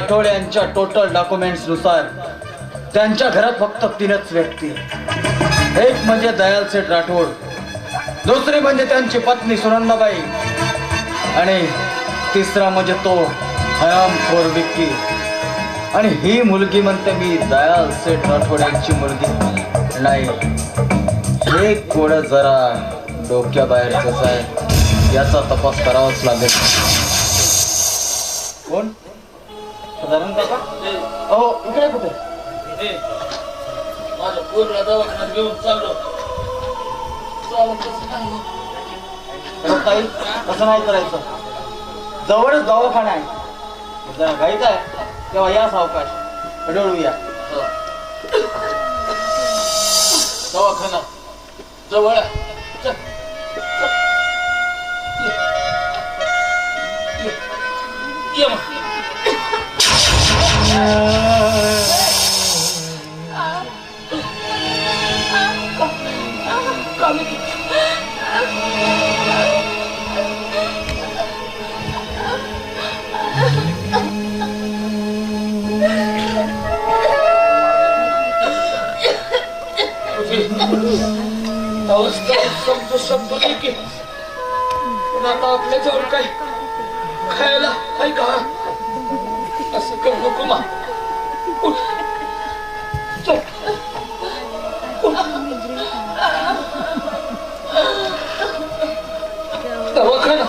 राठोड यांच्या टोटल डॉक्युमेंट्सनुसार त्यांच्या घरात फक्त तीनच व्यक्ती. एक म्हणजे दयाल सेठ राठोड दुसरी म्हणजे त्यांची पत्नी सुनंदाबाई आणि तिसरा म्हणजे तो हरामखोर विक्की आणि ही मुलगी म्हणते मी दयाल सेठ राठोड यांची मुलगी नाही. एक कोड जरा डोक्याबाहेरच आहे याचा तपास करावाच लागेल. साधारण काका अहो इकडे कुठे माझ्या पोरला दवाखान्यात घेऊन चाललो ताई तसं नाही करायचं जवळच दवाखाना आहे जरा घाईच आहे तेव्हा या सावकाश रडवूया हो. दवाखाना जवळ. ये मग. तुझी अवस्था समजू शकतो नाही आपल्याजवळ काय? खायला? आहे का असं करू नको मा उठ. चल. उठ. दवाखाना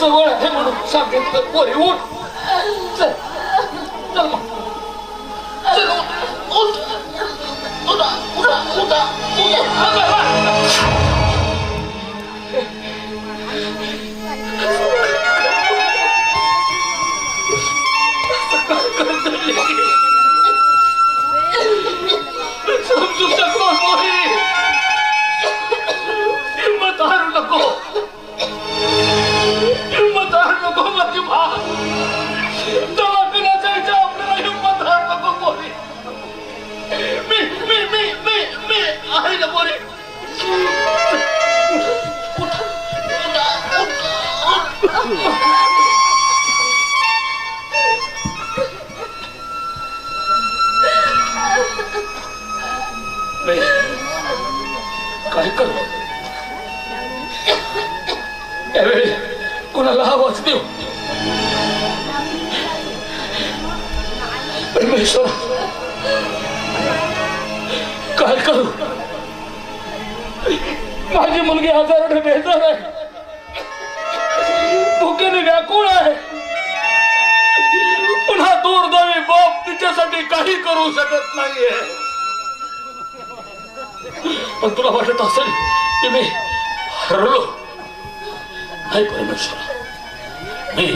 जवळ आहे म्हणून सांगितलं पोरी उठ चल चल मग चल उठ उठा उठा उठा कोणाला आवाज देऊ? परमेश्वर काय करू? माझी मुलगी आजाराने बेजार आहे. भुकेने व्याकुळ आहे. पुन्हा दूरगावी बाप तिच्यासाठी काही करू शकत नाहीये. पण तुला वाटत असेल की मी हरलो? नाही परमेश्वर मी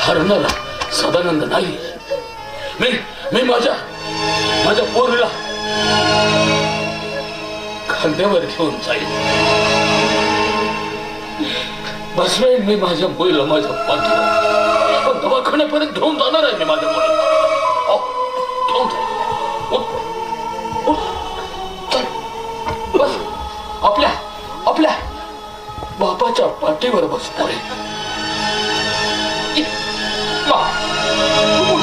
हरणारा सदानंद नाही. मी मी माझ्या माझ्या पोरीला खांद्यावर घेऊन जाईल बसवेन मी माझ्या मुलीला माझ्या पाठीला. पण दवाखान्यापर्यंत घेऊन जाणार आहे मी माझ्या मुलीला. what do por want to do with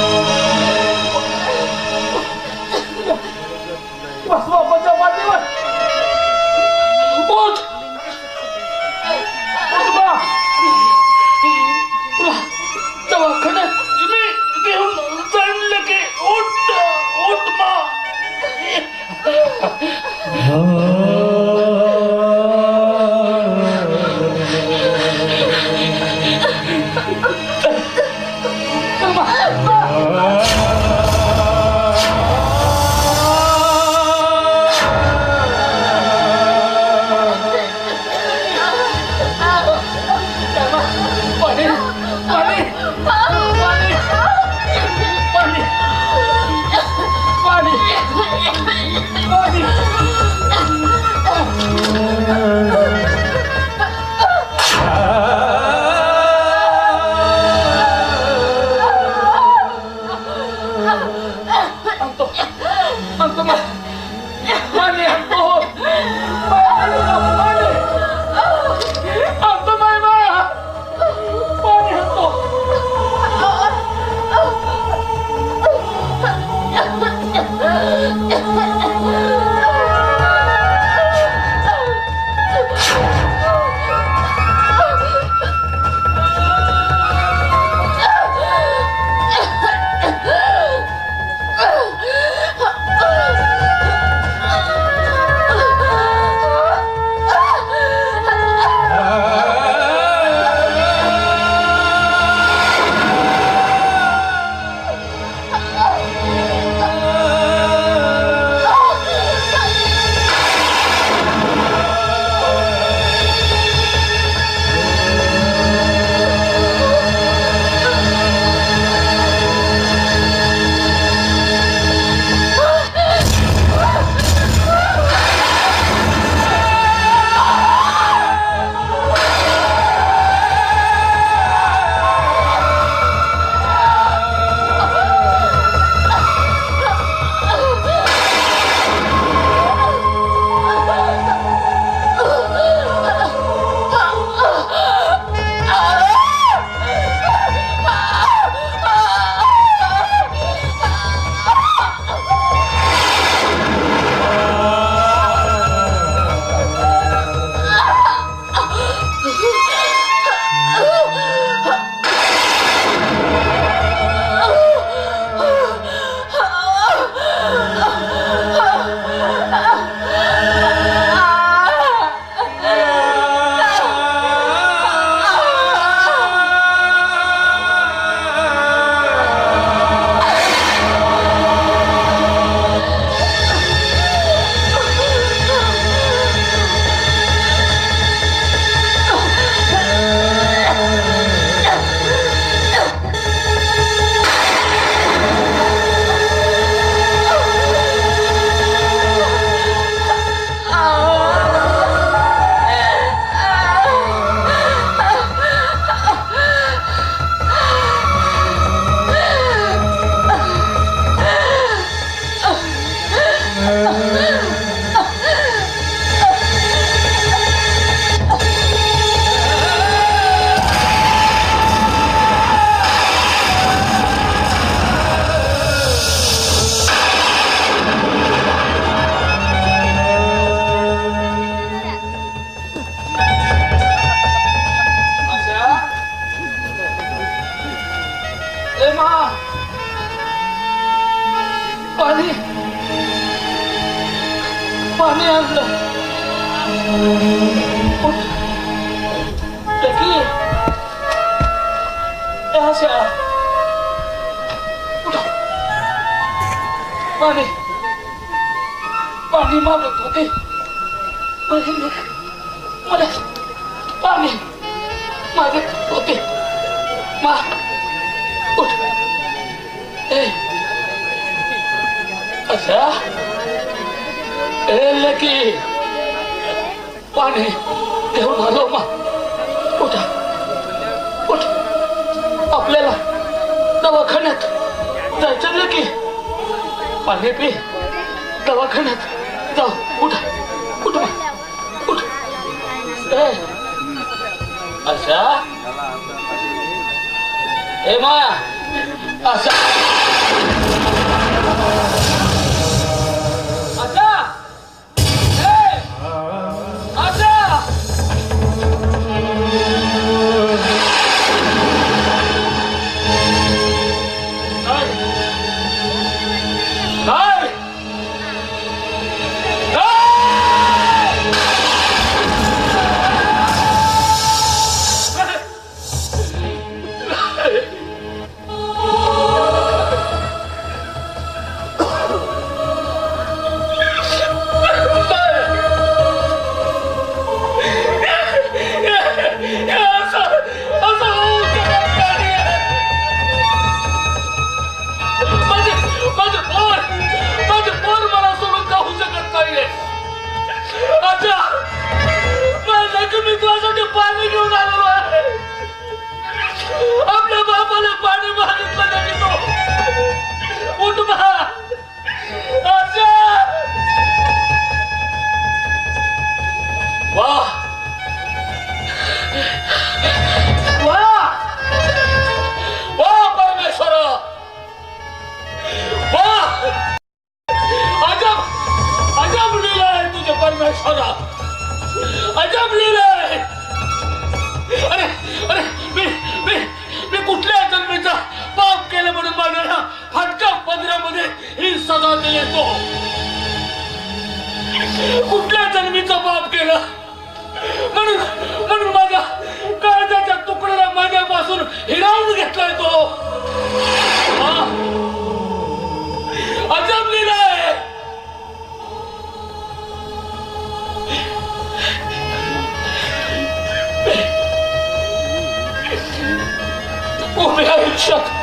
Woo! टकी. ए, आशा. उठ. पाणी पाणी मागत होते पाणी मला पाणी मागत होते मा उठ ए अच्छा ए लकी पाणी घेऊन आलो मा उठा दवाखान्यात. जायचं ना की. पाणी पी. दवाखान्यात. जाऊ. उठ. उठ उठ. ए. अच्छा ए माया. अच्छा केलं म्हणून म्हणून माझ्या काळजाच्या तुकड्याला माझ्यापासून हिरावून घेतलाय तो. हा. आहे. उभ्या आयुष्यात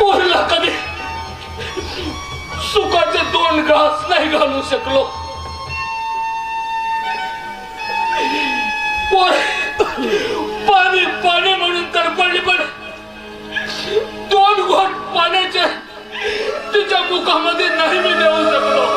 पोरीला कधी सुखाचे दोन घास नाही घालू शकलो. पाणी पाणी म्हणून तर पडली पण दोन घोट पाण्याचे तिच्या मुखामध्ये नाही मी देऊ शकलो.